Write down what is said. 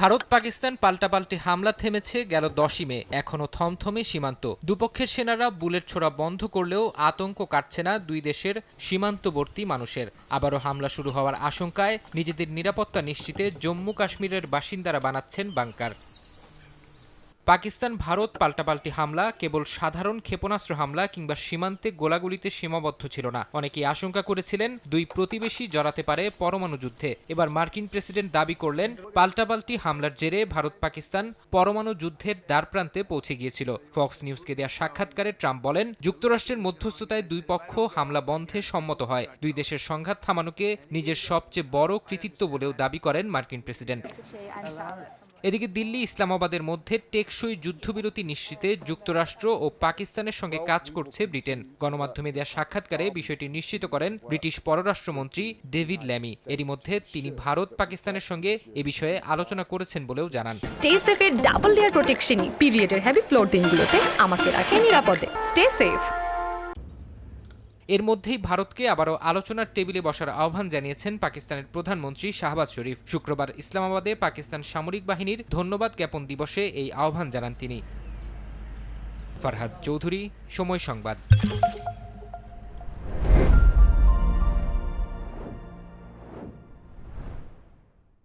ভারত পাকিস্তান পাল্টাপাল্টি হামলা থেমেছে, গেল দশই মে। এখনও থমথমে সীমান্ত। দুপক্ষের সেনারা বুলেট ছোড়া বন্ধ করলেও আতঙ্ক কাটছে না দুই দেশের সীমান্তবর্তী মানুষের। আবারও হামলা শুরু হওয়ার আশঙ্কায় নিজেদের নিরাপত্তা নিশ্চিতে জম্মু কাশ্মীরের বাসিন্দারা বানাচ্ছেন বাংকার। পাকিস্তান, ভারত পাল্টাপাল্টি হামলা, কেবল সাধারণ ক্ষেপণাস্ত্র হামলা কিংবা সীমান্তে গোলাগুলিতে সীমাবদ্ধ ছিল না। অনেকেই আশঙ্কা করেছিলেন দুই প্রতিবেশী জড়াতে পারে পরমাণু যুদ্ধে। এবার মার্কিন প্রেসিডেন্ট দাবি করলেন, পাল্টাপাল্টি হামলার জেরে ভারত পাকিস্তান পরমাণু যুদ্ধের দ্বারপ্রান্তে পৌঁছে গিয়েছিল। ফক্স নিউজকে দেওয়া সাক্ষাৎকারে ট্রাম্প বলেন, যুক্তরাষ্ট্রের মধ্যস্থতায় দুই পক্ষ হামলা বন্ধে সম্মত হয়। দুই দেশের সংঘাত থামানোকে নিজের সবচেয়ে বড় কৃতিত্ব বলেও দাবি করেন মার্কিন প্রেসিডেন্ট। এদিকে দিল্লি ইসলামাবাদের মধ্যে টেকসই যুদ্ধবিরতি নিশ্চিতে যুক্তরাষ্ট্র ও পাকিস্তানের সঙ্গে কাজ করছে ব্রিটেন। গণমাধ্যমে দেওয়া সাক্ষাৎকারে বিষয়টি নিশ্চিত করেন ব্রিটিশ পররাষ্ট্রমন্ত্রী ডেভিড ল্যামি। এরই মধ্যে তিনি ভারত, পাকিস্তানের সঙ্গে এ বিষয়ে আলোচনা করেছেন বলেও জানান। স্টে সেফের ডাবল লেয়ার পিরিয়ডের ফ্লোর দিনগুলোতে আমাকে রাখে নিরাপদে। স্টে সেফ এর মধ্যেই ভারতকে আবারও আলোচনার টেবিলে বসার আহ্বান জানিয়েছেন পাকিস্তানের প্রধানমন্ত্রী শাহবাজ শরীফ। শুক্রবার ইসলামাবাদে পাকিস্তান সামরিক বাহিনীর ধন্যবাদ জ্ঞাপন দিবসে এই আহ্বান জানান তিনি। ফারহাদ চৌধুরী, সময় সংবাদ।